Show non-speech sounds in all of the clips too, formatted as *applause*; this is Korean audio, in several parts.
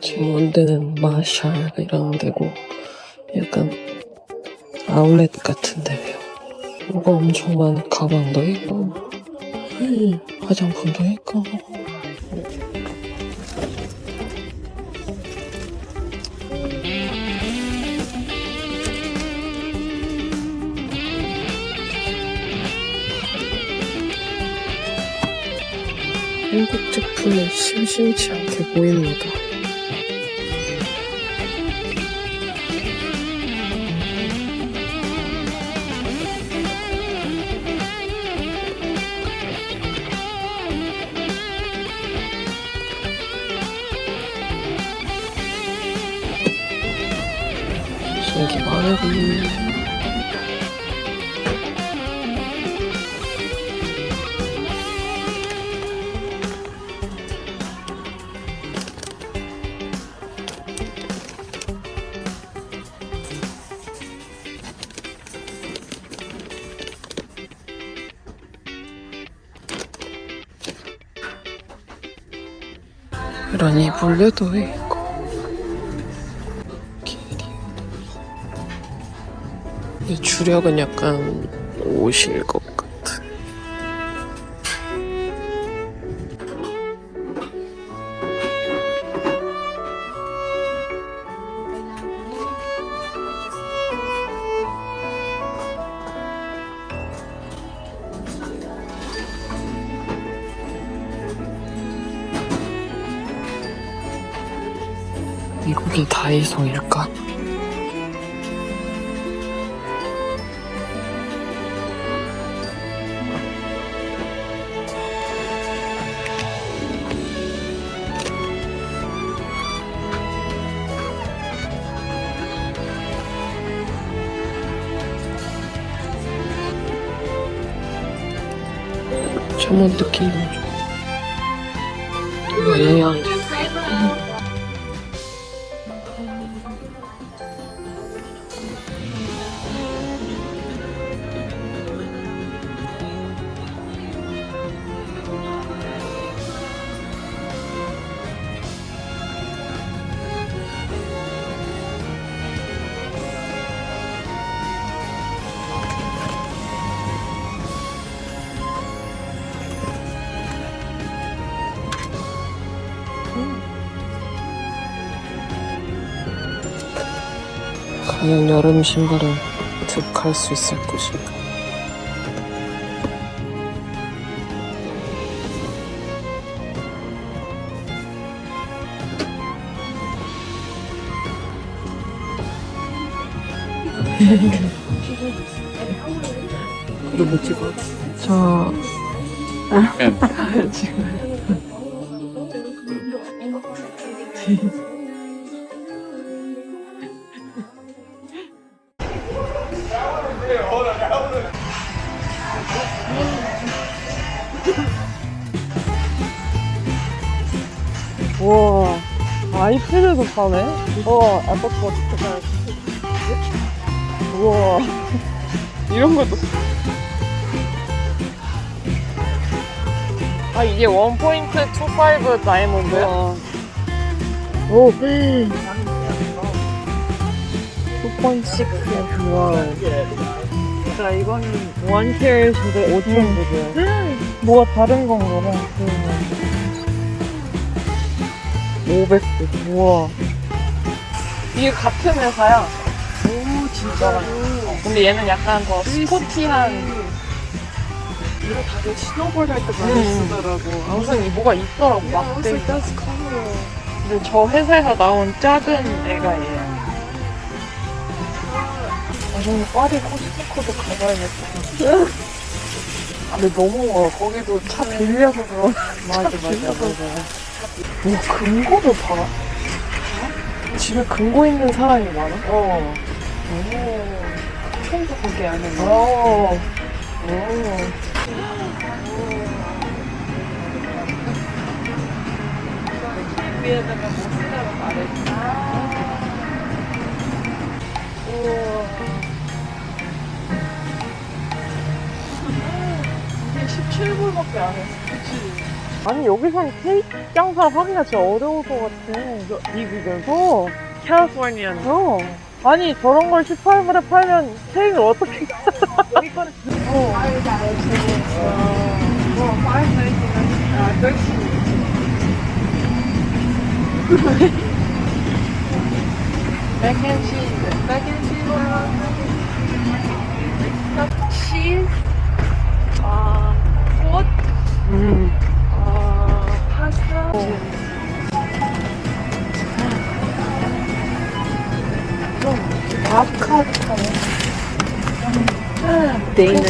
지금 온 데는 마샬이라는 데고 약간 아울렛 같은 데예요. 뭐가 엄청 많은 가방도 있고 화장품도 있고 한국 제품은 심심치 않게 보입니다. 이런 이불레도 있고 이 주력은 약간 옷일 것 같아. 저만 느낌 좀. 과연 여름 신발을 득할 수 있을 것인가? 그리고 뭐 찍어? 저 지금 *laughs* 아이패드도 파네? 우와 애플워치 *laughs* 우와. 이런 것도. 아 이게 1.25 다이아몬드야? 오. 2.6 와우. 자, 이거는 원캐릭인데 5천 주고요. 뭐가 다른 건가 봐. 500개. 우와. 이게 같은 회사야. 오, 진짜로. 근데 얘는 약간 더 스포티한. 이거 다들 스노볼 할 때 많이 음. 쓰더라고 무슨 이 뭐가 있더라고, 막대. 근데 저 회사에서 나온 작은 애가 얘야. 나중에 파리 코스트코도 가봐야겠다. 아, 근데 너무 멀어. 거기도 차 빌려서 들어. 맞아, 맞아, 맞아. 뭐, 금고도 팔아? 집에 금고 있는 사람이 많아? 어. 오. 총도 거기 안에 나 어. 오. 위에다가 뭐 쓰다가 말했다. 우와. 이게 17불밖에 안 했어. 그치? 아니 여기서는 케이크 장사 하기가 진짜 어려울 것 같아. 미국에서? 캘리포니아. 어. 아니 저런 걸 18불에 팔면 케이크를 어떻게 *laughs* 아, 꽃, 음. 데이는.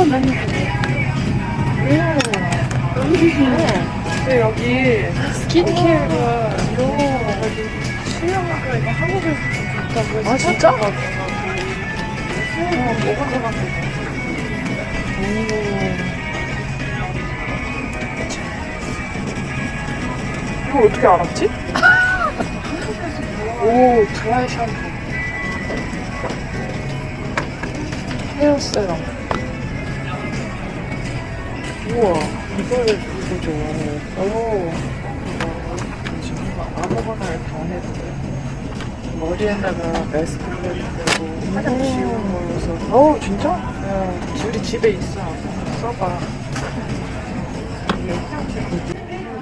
어, 난 근데 여기 스킨케어가 이런 거 가지고 수영하니까 이거 한국에서 좀 좋다고 해서 아, 진짜? 뭐가 들어갔어? 이거 어떻게 알았지? *laughs* 오, 드라이 샴푸. 헤어 세럼. 우와, 이거를 이거 좋아해. 오, 아무거나 다 해도 돼. 머리에다가 마스크를 되고 화장 지운 걸로 써. 어, 진짜? 야, 우리 집에 있어. 써봐.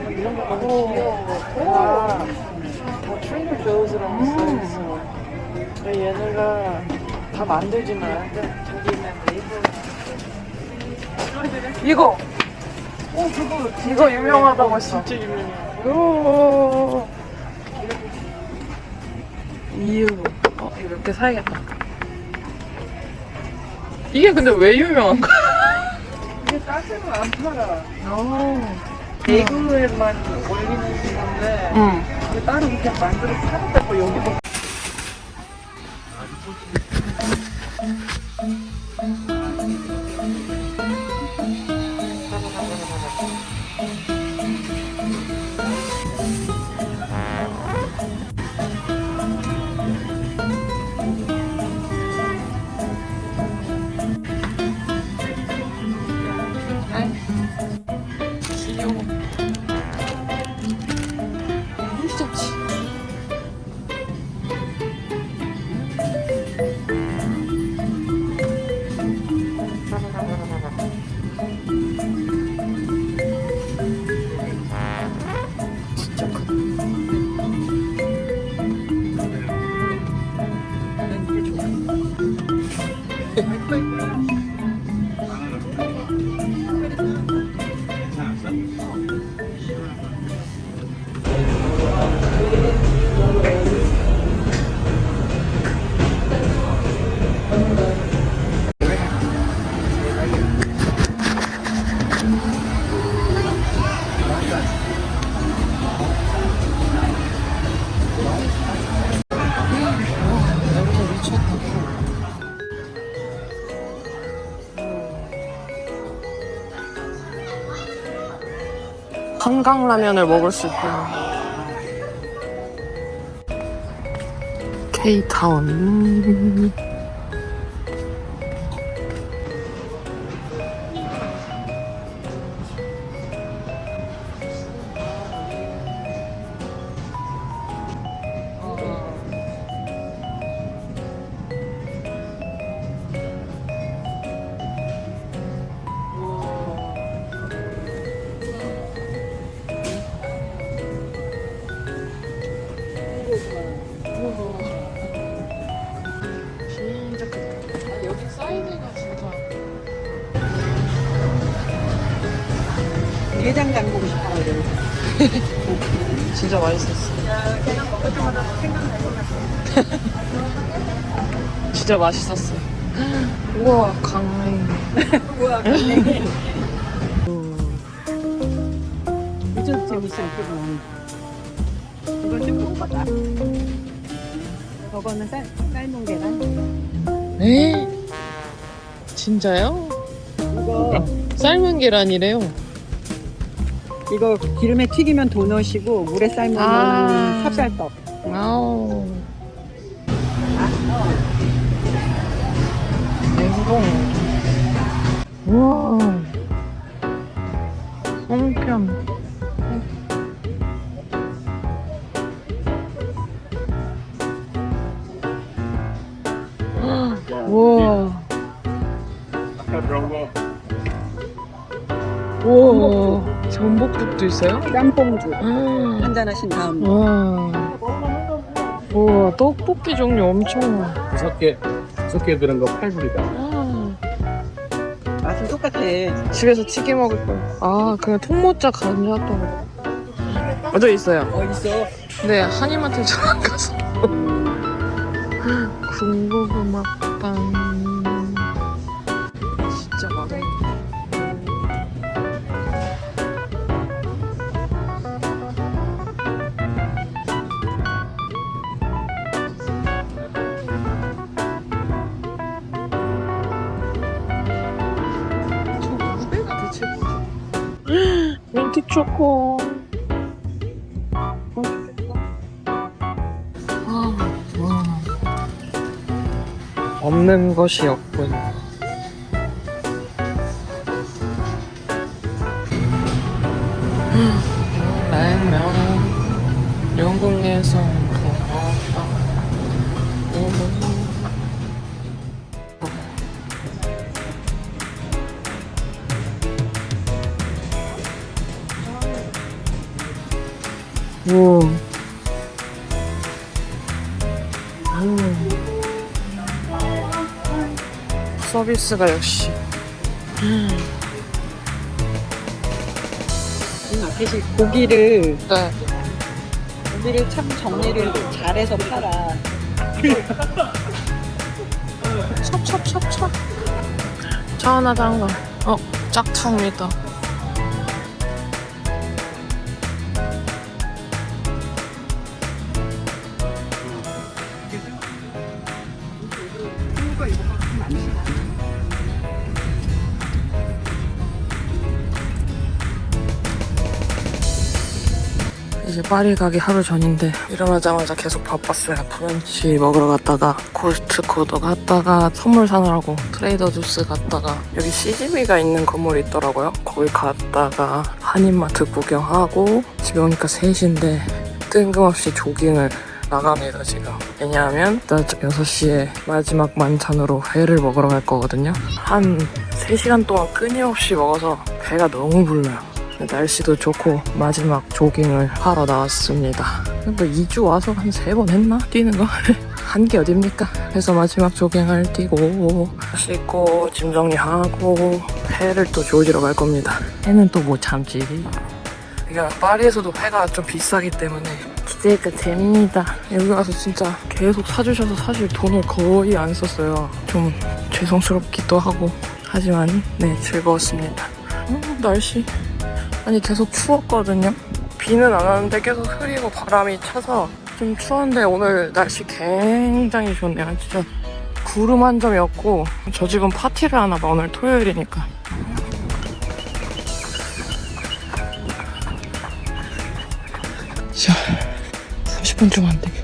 이런 거 너무 귀여워. 와, 다 트레이더 조즈라고 써있어. 얘네가 다 만들지만 자기네 네이버 이거! 어, 그거 이거 유명하다고 했어. 진짜 유명해. 오. 이유. 어, 이거 몇 개 사야겠다. 이게 근데 왜 유명한 거야? 이게 싸지는 안 팔아. 대구에만 올리는 건데, 응. 이게 따로 이렇게 만들어 파는데 뭐 여기 뭐. 귀여워. 한강라면을 먹을 수 있구나. K타운. 진짜 맛있었어. *laughs* 진짜 맛있었어. 우와 강냉이. 진짜 재밌어 이거는. 이거 좀 먹어봐. 저거는 쌀, 삶은 계란. 네? 진짜요? 이거 삶은 계란이래요. 이거 기름에 튀기면 도넛이고 물에 삶으면 아. 찹쌀떡. 아우. 냉동. 우와. 송편. 우와. 전복죽도 있어요? 짬뽕죽 음. 한잔 하신 다음. 와. 우와, 떡볶이 종류 엄청 많아. 다섯 개, 다섯 개 들은 거 8불이다. 아, 맛은 똑같아. 집에서 튀김 먹을 걸. 아, 그냥 통모짜 감자떡. 어디 있어요? 어딨어? 네, 한이마트 저안 가서. *laughs* 군고구마 빵. 초코. 없는 것이 없군. 영국에서 오. 음. 서비스가 역시 사실 고기를 네. 고기를 참 정리를 잘해서 팔아. 찹찹찹찹 차 하나 담가 어 짝퉁이다 파리 가기 하루 전인데 일어나자마자 계속 바빴어요. 브런치 먹으러 갔다가 코스트코도 갔다가 선물 사느라고 트레이더 주스 갔다가 여기 CGV가 있는 건물이 있더라고요. 거기 갔다가 한인마트 구경하고 집에 오니까 3시인데 뜬금없이 조깅을 나갑니다 지금 왜냐하면 나 6시에 마지막 만찬으로 회를 먹으러 갈 거거든요 한 3시간 동안 끊임없이 먹어서 배가 너무 불러요 날씨도 좋고 마지막 조깅을 하러 나왔습니다. 뭐 2주 와서 한세번 했나? 뛰는 거? *laughs* 한게 어딥니까? 그래서 마지막 조깅을 뛰고 씻고 짐 정리하고 회를 또 조지러 갈 겁니다. 회는 또 못 참지. 이게 파리에서도 회가 좀 비싸기 때문에 기대가 됩니다. 여기 와서 진짜 계속 사주셔서 사실 돈을 거의 안 썼어요. 좀 죄송스럽기도 하고 하지만 네 즐거웠습니다. 어, 날씨 아니 계속 추웠거든요. 비는 안 왔는데 계속 흐리고 바람이 차서 좀 추운데 오늘 날씨 굉장히 좋네요. 진짜 구름 한 점이 없고 저 집은 파티를 하나 봐 오늘 토요일이니까. 자, 30분 좀안 되게.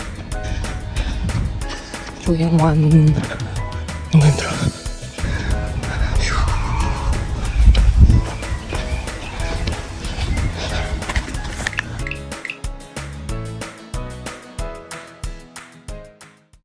조깅만 너무 힘들어.